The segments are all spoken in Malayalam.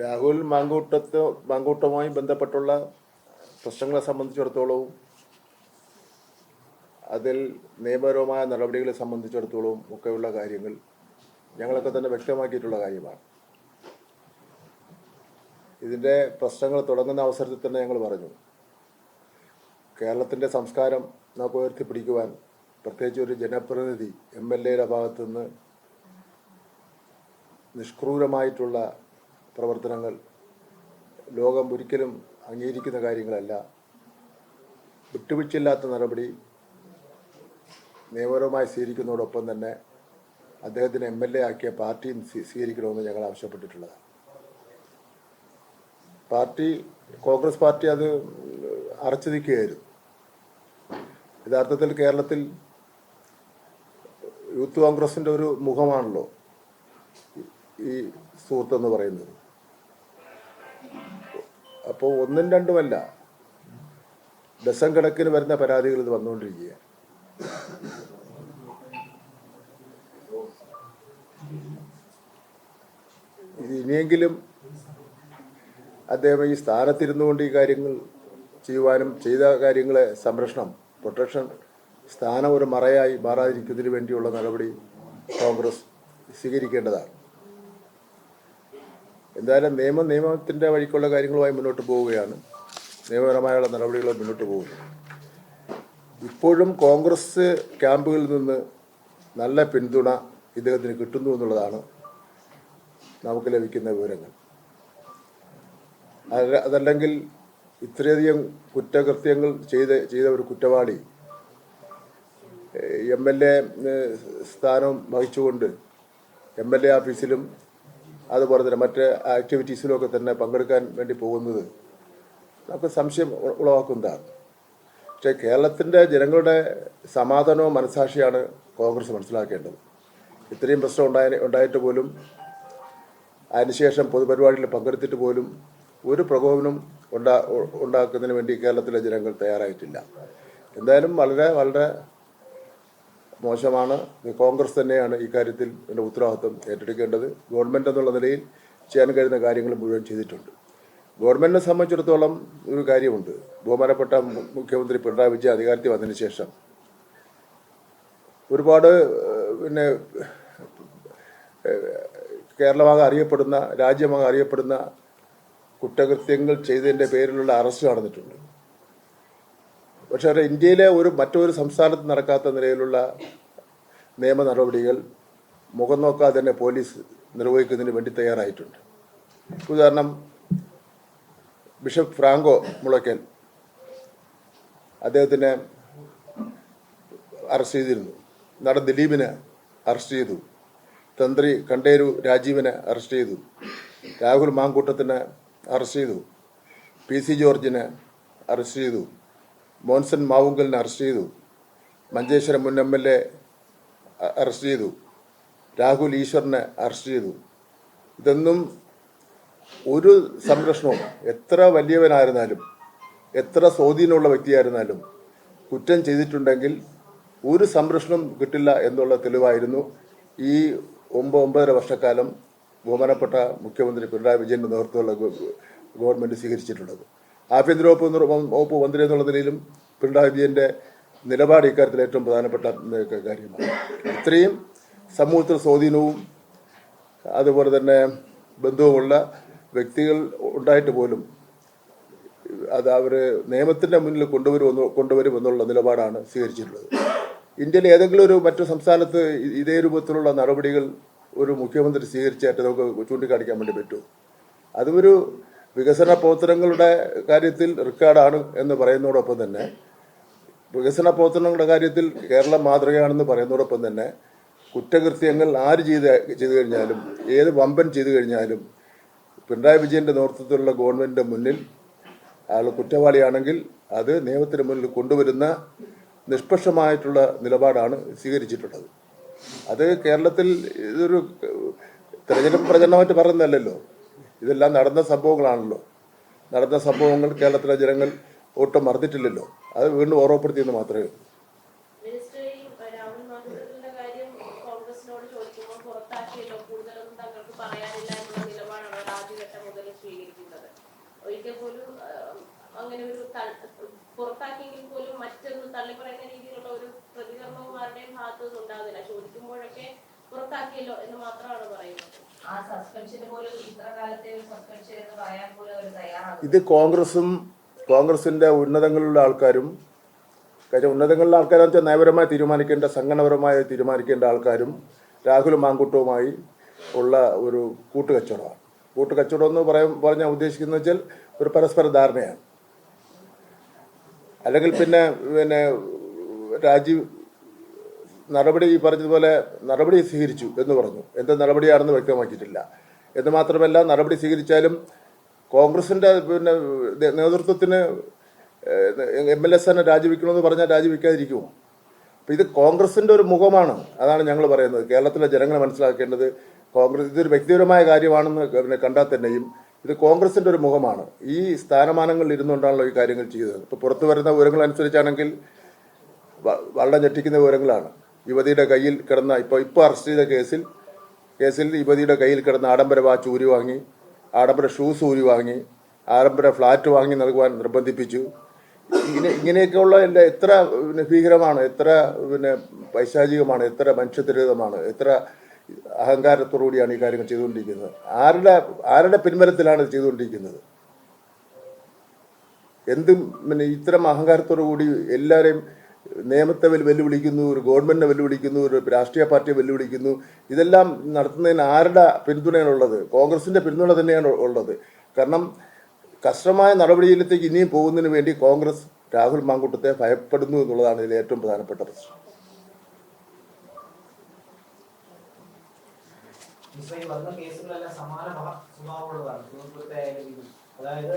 രാഹുൽ മാങ്കൂട്ടത്ത് മാങ്കൂട്ടവുമായി ബന്ധപ്പെട്ടുള്ള പ്രശ്നങ്ങളെ സംബന്ധിച്ചിടത്തോളവും അതിൽ നിയമപരമായ നടപടികളെ സംബന്ധിച്ചിടത്തോളവും ഒക്കെയുള്ള കാര്യങ്ങൾ ഞങ്ങളൊക്കെ തന്നെ വ്യക്തമാക്കിയിട്ടുള്ള കാര്യമാണ്. ഇതിന്റെ പ്രശ്നങ്ങൾ തുടങ്ങുന്ന അവസരത്തിൽ തന്നെ ഞങ്ങൾ പറഞ്ഞു. കേരളത്തിന്റെ സംസ്കാരം നമുക്ക് ഉയർത്തിപ്പിടിക്കുവാൻ പ്രത്യേകിച്ച് ഒരു ജനപ്രതിനിധി എം എൽ എയുടെ ഭാഗത്തുനിന്ന് നിഷ്ക്രൂരമായിട്ടുള്ള പ്രവർത്തനങ്ങൾ ലോകം ഒരിക്കലും അംഗീകരിക്കുന്ന കാര്യങ്ങളല്ല. വിട്ടുവീഴ്ചയില്ലാത്ത നടപടി നിയമപരമായി സ്വീകരിക്കുന്നതോടൊപ്പം തന്നെ അദ്ദേഹത്തിന് എം എൽ എ ആക്കിയ പാർട്ടിയും സ്വീ- സ്വീകരിക്കണമെന്ന് ഞങ്ങൾ ആവശ്യപ്പെട്ടിട്ടുള്ളതാണ്. പാർട്ടി കോൺഗ്രസ് പാർട്ടി അത് അറച്ചു നിൽക്കുകയായിരുന്നു. യഥാർത്ഥത്തിൽ കേരളത്തിൽ യൂത്ത് കോൺഗ്രസിന്റെ ഒരു മുഖമാണല്ലോ ഈ സുഹൃത്തെന്ന് പറയുന്നത്. അപ്പോൾ ഒന്നും രണ്ടുമല്ല. ഡസൻ കണക്കിന് വരുന്ന പരാതികൾ ഇത് വന്നുകൊണ്ടിരിക്കുക ഇത് ഇനിയെങ്കിലും അദ്ദേഹം ഈ സ്ഥാനത്തിരുന്നുകൊണ്ട് ഈ കാര്യങ്ങൾ ചെയ്യുവാനും ചെയ്ത കാര്യങ്ങളെ സംരക്ഷണം പ്രൊട്ടക്ഷൻ സ്ഥാനം ഒരു മറയായി മാറാതിരിക്കുന്നതിന് വേണ്ടിയുള്ള നടപടി കോൺഗ്രസ് സ്വീകരിക്കേണ്ടതാണ്. എന്തായാലും നിയമ നിയമത്തിന്റെ വഴിക്കുള്ള കാര്യങ്ങളുമായി മുന്നോട്ട് പോവുകയാണ്. നിയമപരമായുള്ള നടപടികൾ മുന്നോട്ട് പോകുന്നു ഇപ്പോഴും കോൺഗ്രസ് ക്യാമ്പുകളിൽ നിന്ന് നല്ല പിന്തുണ ഇദ്ദേഹത്തിന് കിട്ടുന്നു എന്നുള്ളതാണ് നമുക്ക് ലഭിക്കുന്ന വിവരങ്ങൾ. അതല്ലെങ്കിൽ ഇത്രയധികം കുറ്റകൃത്യങ്ങൾ ചെയ്ത ചെയ്ത ഒരു കുറ്റവാളി എം എൽ എ സ്ഥാനം വഹിച്ചുകൊണ്ട് എം എൽ എ ഓഫീസിലും അതുപോലെ തന്നെ മറ്റ് ആക്ടിവിറ്റീസിലൊക്കെ തന്നെ പങ്കെടുക്കാൻ വേണ്ടി പോകുന്നത് നമുക്ക് സംശയം ഉളവാക്കുന്നതാണ്. പക്ഷേ കേരളത്തിന്റെ ജനങ്ങളുടെ സമാധാനവും മനസാക്ഷിയാണ് കോൺഗ്രസ് മനസ്സിലാക്കേണ്ടത്. ഇത്രയും പ്രശ്നം ഉണ്ടായ ഉണ്ടായിട്ട് പോലും അതിനുശേഷം പൊതുപരിപാടിയിൽ പങ്കെടുത്തിട്ട് പോലും ഒരു പ്രകോപനം ഉണ്ടാ ഉണ്ടാക്കുന്നതിന് വേണ്ടി കേരളത്തിലെ ജനങ്ങൾ തയ്യാറായിട്ടില്ല. എന്തായാലും വളരെ വളരെ മോശമാണ്. കോൺഗ്രസ് തന്നെയാണ് ഇക്കാര്യത്തിൽ എന്റെ ഉത്തരവാദിത്വം ഏറ്റെടുക്കേണ്ടത്. ഗവൺമെന്റ് എന്നുള്ള നിലയിൽ ചെയ്യാൻ കഴിയുന്ന കാര്യങ്ങൾ മുഴുവൻ ചെയ്തിട്ടുണ്ട്. ഗവൺമെന്റിനെ സംബന്ധിച്ചിടത്തോളം ഒരു കാര്യമുണ്ട്. ബഹുമാനപ്പെട്ട മുഖ്യമന്ത്രി പിണറായി വിജയൻ അധികാരത്തിൽ വന്നതിന് ശേഷം ഒരുപാട് പിന്നെ കേരളമാകെ അറിയപ്പെടുന്ന രാജ്യമാകെ അറിയപ്പെടുന്ന കുറ്റകൃത്യങ്ങൾ ചെയ്തതിന്റെ പേരിലുള്ള അറസ്റ്റ് നടന്നിട്ടുണ്ട്. പക്ഷേ അവരുടെ ഇന്ത്യയിലെ ഒരു മറ്റൊരു സംസ്ഥാനത്ത് നടക്കാത്ത നിലയിലുള്ള നിയമ നടപടികൾ മുഖം നോക്കാതെ തന്നെ പോലീസ് നിർവഹിക്കുന്നതിന് വേണ്ടി തയ്യാറായിട്ടുണ്ട്. ഉദാഹരണം ബിഷപ്പ് ഫ്രാങ്കോ മുളയ്ക്കൽ അദ്ദേഹത്തിനെ അറസ്റ്റ് ചെയ്തിരുന്നു. നടൻ ദിലീപിനെ അറസ്റ്റ് ചെയ്തു. തന്ത്രി കണ്ടേരു രാജീവിനെ അറസ്റ്റ് ചെയ്തു. രാഹുൽ മാങ്കൂട്ടത്തിനെ അറസ്റ്റ് ചെയ്തു. പി സി ജോർജിനെ അറസ്റ്റ് ചെയ്തു. മോൻസൺ മാവുങ്കലിനെ അറസ്റ്റ് ചെയ്തു. മഞ്ചേശ്വരം മുൻ എം എൽ എ അറസ്റ്റ് ചെയ്തു. രാഹുൽ ഈശ്വറിനെ അറസ്റ്റ് ചെയ്തു. ഇതൊന്നും ഒരു സംരക്ഷണവും എത്ര വലിയവനായിരുന്നാലും എത്ര സ്വാധീനമുള്ള വ്യക്തിയായിരുന്നാലും കുറ്റം ചെയ്തിട്ടുണ്ടെങ്കിൽ ഒരു സംരക്ഷണം കിട്ടില്ല എന്നുള്ള തെളിവായിരുന്നു ഈ ഒമ്പത് ഒമ്പതര വർഷക്കാലം ബഹുമാനപ്പെട്ട മുഖ്യമന്ത്രി പിണറായി വിജയന്റെ നേതൃത്വമുള്ള ഗവ- ഗവൺമെന്റ് സ്വീകരിച്ചിട്ടുള്ളത്. ആഭ്യന്തര വകുപ്പ് വകുപ്പ് മന്ത്രി എന്നുള്ള നിലയിലും പിണറായി വിജയന്റെ നിലപാട് ഇക്കാര്യത്തിൽ ഏറ്റവും പ്രധാനപ്പെട്ട കാര്യമാണ്. ഇത്രയും സമൂഹത്തിൽ സ്വാധീനവും അതുപോലെ തന്നെ ബന്ധവുമുള്ള വ്യക്തികൾ ഉണ്ടായിട്ട് പോലും അത് അവർ നിയമത്തിന്റെ മുന്നിൽ കൊണ്ടുവരും കൊണ്ടുവരുമെന്നുള്ള നിലപാടാണ് സ്വീകരിച്ചിട്ടുള്ളത്. ഇന്ത്യയിലെ ഏതെങ്കിലും ഒരു മറ്റു സംസ്ഥാനത്ത് ഇതേ രൂപത്തിലുള്ള നടപടികൾ ഒരു മുഖ്യമന്ത്രി സ്വീകരിച്ചായിട്ട് നമുക്ക് ചൂണ്ടിക്കാണിക്കാൻ വേണ്ടി പറ്റുമോ? അതൊരു വികസന പ്രവർത്തനങ്ങളുടെ കാര്യത്തിൽ റെക്കോർഡാണ് എന്ന് പറയുന്നതോടൊപ്പം തന്നെ വികസന പ്രവർത്തനങ്ങളുടെ കാര്യത്തിൽ കേരളം മാതൃകയാണെന്ന് പറയുന്നതോടൊപ്പം തന്നെ കുറ്റകൃത്യങ്ങൾ ആര് ചെയ്ത് ചെയ്തു കഴിഞ്ഞാലും ഏത് വമ്പൻ ചെയ്തു കഴിഞ്ഞാലും പിണറായി വിജയന്റെ നേതൃത്വത്തിലുള്ള ഗവൺമെന്റിന്റെ മുന്നിൽ അയാൾ കുറ്റവാളിയാണെങ്കിൽ അത് നിയമത്തിന് മുന്നിൽ കൊണ്ടുവരുന്ന നിഷ്പക്ഷമായിട്ടുള്ള നിലപാടാണ് സ്വീകരിച്ചിട്ടുള്ളത്. അത് കേരളത്തിൽ ഇതൊരു തെരഞ്ഞെടുപ്പ് പ്രചരണമായിട്ട് പറയുന്നതല്ലല്ലോ. ഇതെല്ലാം നടന്ന സംഭവങ്ങളാണല്ലോ. നടന്ന സംഭവങ്ങൾ കേരളത്തിലെ ജനങ്ങൾ ഒട്ടും മറന്നിട്ടില്ലല്ലോ. അത് വീണ്ടും ഓർമ്മപ്പെടുത്തിയെന്ന് മാത്രമേ ഉള്ളൂ. അങ്ങനെ ഒരു പുറത്താക്കിയെങ്കിൽ പോലും തള്ളിപ്പറയുന്ന രീതിയിലുള്ള ഒരു പ്രതികരണവും ആരുടെയും ഭാഗത്തു നിന്ന് ഉണ്ടാകുന്നില്ല ചോദിക്കുമ്പോഴൊക്കെ പുറത്താക്കിയല്ലോ എന്ന് മാത്രമാണ് പറയുന്നത്. ഇത് കോൺഗ്രസും കോൺഗ്രസിന്റെ ഉന്നതങ്ങളിലുള്ള ആൾക്കാരും കാര്യം ഉന്നതങ്ങളിലുള്ള ആൾക്കാരെന്ന് വെച്ചാൽ നയപരമായി തീരുമാനിക്കേണ്ട സംഘടനപരമായി തീരുമാനിക്കേണ്ട ആൾക്കാരും രാഹുൽ മാങ്കുട്ടവുമായി ഉള്ള ഒരു കൂട്ടുകച്ചവടമാണ്. കൂട്ടുകച്ചവടം എന്ന് പറയാൻ പറഞ്ഞാൽ ഉദ്ദേശിക്കുന്നത് വെച്ചാൽ ഒരു പരസ്പര ധാരണയാണ്. അല്ലെങ്കിൽ പിന്നെ പിന്നെ രാജീവ് നടപടി ഈ പറഞ്ഞതുപോലെ നടപടി സ്വീകരിച്ചു എന്ന് പറഞ്ഞു. എന്ത് നടപടിയാണെന്ന് വ്യക്തമാക്കിയിട്ടില്ല. എന്ന് മാത്രമല്ല നടപടി സ്വീകരിച്ചാലും കോൺഗ്രസിന്റെ പിന്നെ നേതൃത്വത്തിന് എം എൽ എസ് തന്നെ രാജിവെക്കണമെന്ന് പറഞ്ഞാൽ രാജിവെക്കാതിരിക്കുമോ? അപ്പം ഇത് കോൺഗ്രസിന്റെ ഒരു മുഖമാണ് അതാണ് ഞങ്ങൾ പറയുന്നത്. കേരളത്തിലെ ജനങ്ങൾ മനസ്സിലാക്കേണ്ടത് കോൺഗ്രസ് ഇതൊരു വ്യക്തിപരമായ കാര്യമാണെന്ന് പിന്നെ കണ്ടാൽ തന്നെയും ഇത് കോൺഗ്രസിന്റെ ഒരു മുഖമാണ്. ഈ സ്ഥാനമാനങ്ങളിൽ ഇരുന്നുകൊണ്ടാണല്ലോ ഈ കാര്യങ്ങൾ ചെയ്തത്. ഇപ്പൊ പുറത്തു വരുന്ന വിവരങ്ങൾ അനുസരിച്ചാണെങ്കിൽ വളരെ ഞെട്ടിക്കുന്ന വിവരങ്ങളാണ്. യുവതിയുടെ കയ്യിൽ കിടന്ന ഇപ്പോൾ ഇപ്പോൾ അറസ്റ്റ് ചെയ്ത കേസിൽ കേസിൽ യുവതിയുടെ കയ്യിൽ കിടന്ന ആഡംബര വാച്ച് ഊരി വാങ്ങി ആഡംബര ഷൂസ് ഊരി വാങ്ങി ആഡംബര ഫ്ലാറ്റ് വാങ്ങി നൽകുവാൻ നിർബന്ധിപ്പിച്ചു. ഇങ്ങനെ ഇങ്ങനെയൊക്കെയുള്ള എല്ലാ എത്ര പിന്നെ ഭീകരമാണ് എത്ര പിന്നെ പൈശാചികമാണ് എത്ര മനുഷ്യത്വരഹിതമാണ് എത്ര അഹങ്കാരത്തോടുകൂടിയാണ് ഈ കാര്യങ്ങൾ ചെയ്തുകൊണ്ടിരിക്കുന്നത്. ആരുടെ ആരുടെ പിൻബലത്തിലാണ് ഇത് ചെയ്തുകൊണ്ടിരിക്കുന്നത്? എന്തും പിന്നെ ഇത്തരം അഹങ്കാരത്തോടു കൂടി എല്ലാവരെയും നിയമത്തെ വെല്ലു- വെല്ലുവിളിക്കുന്നു ഒരു ഗവൺമെന്റിനെ വെല്ലുവിളിക്കുന്നു ഒരു രാഷ്ട്രീയ പാർട്ടിയെ വെല്ലുവിളിക്കുന്നു. ഇതെല്ലാം നടത്തുന്നതിന് ആരുടെ പിന്തുണയാണ് ഉള്ളത്? കോൺഗ്രസിന്റെ പിന്തുണ തന്നെയാണ് ഉള്ളത്. കാരണം കർശനമായ നടപടിയിലേക്ക് ഇനിയും പോകുന്നതിന് വേണ്ടി കോൺഗ്രസ് രാഹുൽ മാങ്കൂട്ടത്തെ ഭയപ്പെടുന്നു എന്നുള്ളതാണ് ഇതിൽ ഏറ്റവും പ്രധാനപ്പെട്ട പ്രശ്നം. അതായത്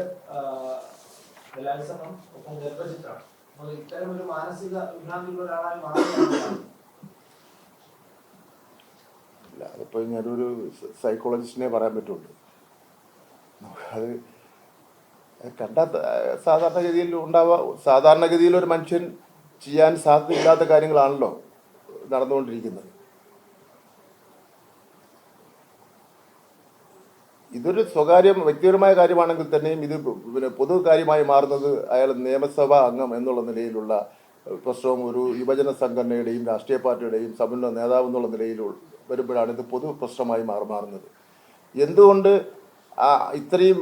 ബലാത്സംഗം ഒപ്പം ഗർഭചിത്രം ഇത്തരം ഒരു മാനസിക വിഭ്രാന്തിയുള്ള ഒരാളായി മാറുകയാണ്. അതിപ്പോൾ ഞാനൊരു സൈക്കോളജിസ്റ്റിനെ പറയാൻ പറ്റുള്ളൂ. അത് കണ്ട സാധാരണഗതിയിൽ ഉണ്ടാവാ സാധാരണഗതിയിൽ ഒരു മനുഷ്യൻ ചെയ്യാൻ സാധ്യതയില്ലാത്ത കാര്യങ്ങളാണല്ലോ നടന്നുകൊണ്ടിരിക്കുന്നത്. ഇതൊരു സ്വകാര്യം വ്യക്തിപരമായ കാര്യമാണെങ്കിൽ തന്നെയും ഇത് പിന്നെ പൊതു കാര്യമായി മാറുന്നത് അയാൾ നിയമസഭാ അംഗം എന്നുള്ള നിലയിലുള്ള പ്രശ്നവും ഒരു യുവജന സംഘടനയുടെയും രാഷ്ട്രീയ പാർട്ടിയുടെയും സമുന്നത നേതാവ് എന്നുള്ള നിലയിൽ വരുമ്പോഴാണ് ഇത് പൊതു പ്രശ്നമായി മാറി മാറുന്നത്. എന്തുകൊണ്ട് ആ ഇത്രയും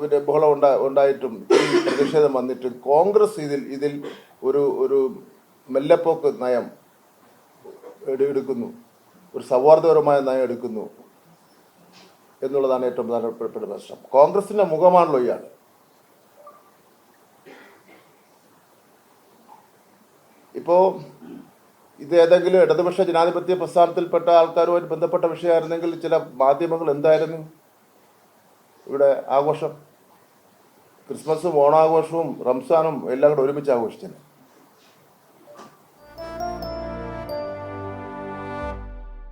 പിന്നെ ബഹളം ഉണ്ടാ ഉണ്ടായിട്ടും പ്രതിഷേധം വന്നിട്ടും കോൺഗ്രസ് ഇതിൽ ഇതിൽ ഒരു ഒരു മെല്ലപ്പോക്ക് നയം എടു- എടുക്കുന്നു. ഒരു സൗഹാർദ്ദപരമായ നയം എടുക്കുന്നു. എന്നുള്ളതാണ് ഏറ്റവും പ്രധാനപ്പെട്ട പ്രശ്നം. കോൺഗ്രസിന്റെ മുഖമാണല്ലോ ഇയാൾ. ഇപ്പോ ഇത് ഏതെങ്കിലും ഇടതുപക്ഷ ജനാധിപത്യ പ്രസ്ഥാനത്തിൽപ്പെട്ട ആൾക്കാരുമായിട്ട് ബന്ധപ്പെട്ട വിഷയമായിരുന്നെങ്കിൽ ചില മാധ്യമങ്ങൾ എന്തായിരുന്നു? ഇവിടെ ആഘോഷം. ക്രിസ്മസും ഓണാഘോഷവും റംസാനും എല്ലാം കൂടെ ഒരുമിച്ച് ആഘോഷിച്ചത്.